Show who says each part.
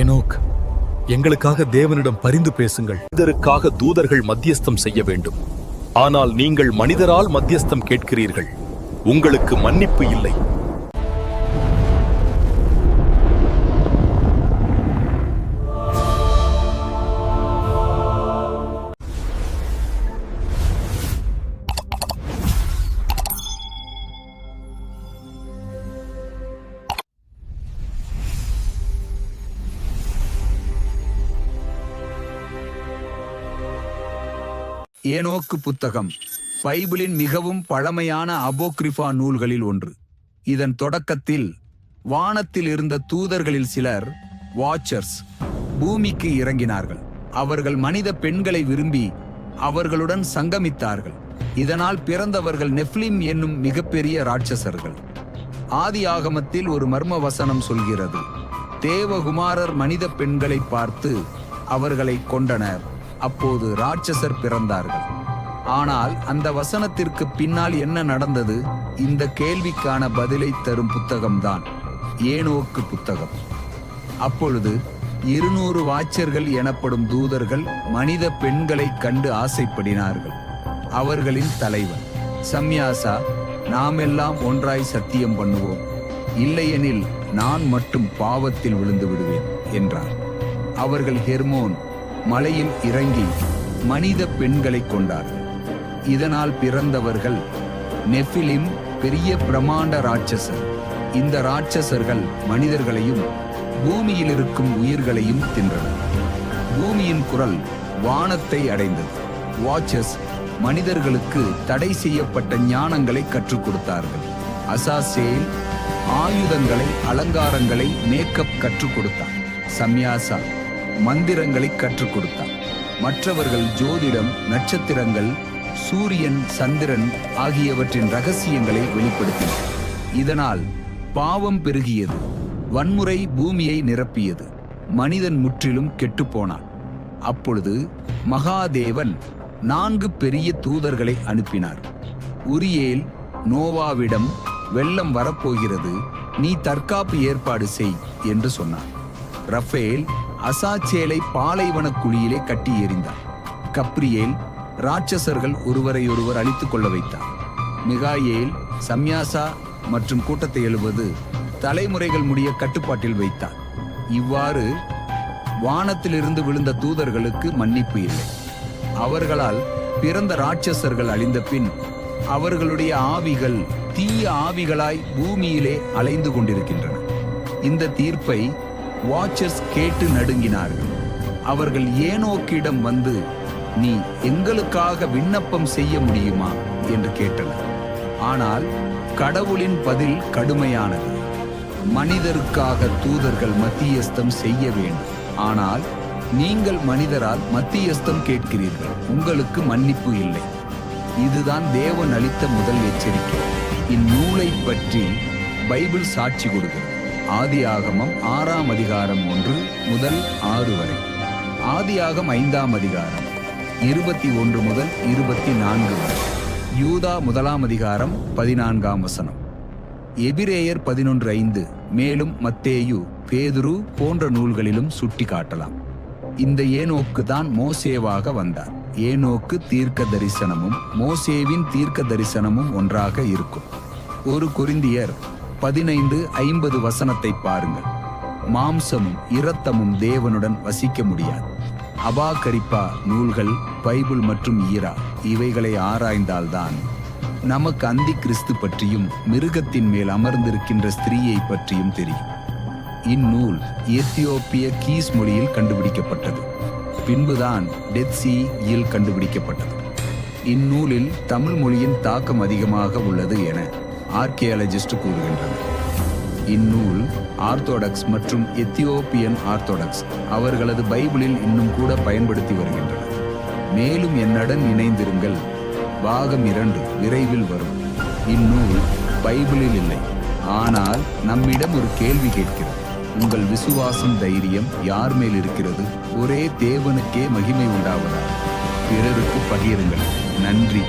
Speaker 1: Enoch எங்களுக்காக தேவனிடம் பரிந்து பேசுங்கள். மனிதருக்காக தூதர்கள் மத்தியஸ்தம் செய்ய வேண்டும். ஆனால் நீங்கள் மனிதரால் மத்தியஸ்தம் கேட்கிறீர்கள். உங்களுக்கு மன்னிப்பு இல்லை.
Speaker 2: ஏனோக்கு புத்தகம். பைபிளின் மிகவும் பழமையான அபோக்ரிஃபா நூல்களில் ஒன்று. இதன் தொடக்கத்தில் வானத்தில் இருந்த தூதர்களில் சிலர் வாட்சர்ஸ் பூமிக்கு இறங்கினார்கள். அவர்கள் மனித பெண்களை விரும்பி அவர்களுடன் சங்கமித்தார்கள். இதனால் பிறந்தவர்கள் நெஃப்லிம் என்னும் மிகப்பெரிய ராட்சசர்கள். ஆதி ஆகமத்தில் ஒரு மர்ம வசனம் சொல்கிறது. தேவகுமாரர் மனித பெண்களை பார்த்து அவர்களை கொண்டனர் அப்போது ராட்சசர் பிறந்தார்கள். ஆனால் அந்த வசனத்திற்கு பின்னால் என்ன நடந்தது? இந்த கேள்விக்கான பதிலை தரும் புத்தகம்தான் ஏனோக்கு புத்தகம். அப்பொழுது இருநூறு வாச்சர்கள் எனப்படும் தூதர்கள் மனித பெண்களை கண்டு ஆசைப்படினார்கள். அவர்களின் தலைவர் சம்யாசா நாமெல்லாம் ஒன்றாய் சத்தியம் பண்ணுவோம். இல்லையெனில் நான் மட்டும் பாவத்தில் விழுந்து விடுவேன் என்றார். அவர்கள் ஹெர்மோன் மலையில் இறங்கி மனித பெண்களை கொண்டார்கள் இதனால் பிறந்தவர்கள் நெஃபிலிம் பெரிய பிரமாண்ட ராட்சசர். இந்த ராட்சசர்கள் மனிதர்களையும் பூமியில் இருக்கும் உயிர்களையும் தின்றனர். பூமியின் குரல் வானத்தை அடைந்தது. வாட்சஸ் மனிதர்களுக்கு தடை செய்யப்பட்ட ஞானங்களை கற்றுக் கொடுத்தார்கள். அசாசேல் ஆயுதங்களை அலங்காரங்களை மேக்கப் கற்றுக் கொடுத்தார். சம்யாசா மந்திரங்களை கற்றுக் கொடுத்தார் மற்றவர்கள் ஜோதிடம் நட்சத்திரங்கள் சூரியன் சந்திரன் ஆகியவற்றின் ரகசியங்களை வெளிப்படுத்தினர் இதனால் பாவம் பெருகியது வன்முறை பூமியை நிரப்பியது மனிதன் முற்றிலும் கெட்டுப்போனான் அப்பொழுது மகாதேவன் நான்கு பெரிய தூதர்களை அனுப்பினார். உரியேல் நோவாவிடம் வெள்ளம் வரப்போகிறது நீ தற்காப்பு ஏற்பாடு செய் என்று சொன்னார் ரஃபேல் அசாச்சேலை பாலைவன குழியிலே கட்டி எறிந்தார். கப்ரியேல் ராட்சசர்கள் ஒருவரையொருவர் அழித்துக் கொள்ள வைத்தார். மிகாயேல் சம்யாசா மற்றும் கூட்டத்தை எழுவது தலைமுறைகள் முடிய கட்டுப்பாட்டில் வைத்தார். இவ்வாறு வானத்திலிருந்து விழுந்த தூதர்களுக்கு மன்னிப்பு இல்லை. அவர்களால் பிறந்த ராட்சசர்கள் அழிந்த பின் அவர்களுடைய ஆவிகள் தீய ஆவிகளாய் பூமியிலே அலைந்து கொண்டிருக்கின்றன. இந்த தீர்ப்பை வாட்சர்ஸ் கேட்டு நடுங்கினார்கள் அவர்கள் ஏனோக்கிடம் வந்து நீ எங்களுக்காக விண்ணப்பம் செய்ய முடியுமா? என்று கேட்டனர். ஆனால் கடவுளின் பதில் கடுமையானது. மனிதருக்காக தூதர்கள் மத்தியஸ்தம் செய்ய வேண்டும். ஆனால் நீங்கள் மனிதரால் மத்தியஸ்தம் கேட்கிறீர்கள். உங்களுக்கு மன்னிப்பு இல்லை. இதுதான் தேவன் அளித்த முதல் எச்சரிக்கை. இந்நூலை பற்றி பைபிள் சாட்சி கொடுக்கிறது. ஆதி ஆகமம் ஆறாம் அதிகாரம் ஒன்று முதல் ஆறு வரை. ஆதியாகம் ஐந்தாம் அதிகாரம் இருபத்தி ஒன்று முதல் இருபத்தி நான்கு வரை. யூதா முதலாம் அதிகாரம் பதினான்காம் வசனம். எபிரேயர் பதினொன்று ஐந்து மேலும் மத்தேயு பேதுரு போன்ற நூல்களிலும் சுட்டி காட்டலாம் இந்த ஏனோக்கு தான் மோசேவாக வந்தார். ஏனோக்கு தீர்க்க தரிசனமும் மோசேவின் தீர்க்க தரிசனமும் ஒன்றாக இருக்கும். ஒரு குறிந்தியர் பதினைந்து ஐம்பது வசனத்தை பாருங்கள். மாம்சமும் இரத்தமும் தேவனுடன் வசிக்க முடியாது. அபாகரிப்பா நூல்கள் பைபிள் மற்றும் ஈரா இவைகளை ஆராய்ந்தால்தான் நமக்கு அந்தி கிறிஸ்து பற்றியும் மிருகத்தின் மேல் அமர்ந்திருக்கின்ற ஸ்திரீயை பற்றியும் தெரியும். இந்நூல் எத்தியோப்பிய கீஸ் மொழியில் கண்டுபிடிக்கப்பட்டது. பின்புதான் டெத் சி கண்டுபிடிக்கப்பட்டது. இந்நூலில் தமிழ் மொழியின் தாக்கம் அதிகமாக உள்ளது என ஆர்கியாலஜிஸ்ட் கூறுகின்றனர் இந்நூல் ஆர்த்தோடக்ஸ் மற்றும் எத்தியோப்பியன் ஆர்த்தோடக்ஸ் அவர்களது பைபிளில் இன்னும் கூட பயன்படுத்தி வருகின்றனர் மேலும் என்னுடன் இணைந்திருங்கள். பாகம் இரண்டு விரைவில் வரும். இந்நூல் பைபிளில் இல்லை. ஆனால் நம்மிடம் ஒரு கேள்வி கேட்கிறது. உங்கள் விசுவாசம் தைரியம் யார் மேல் இருக்கிறது? ஒரே தேவனுக்கே மகிமை உண்டாவதா? பிறருக்கு பகிருங்கள். நன்றி.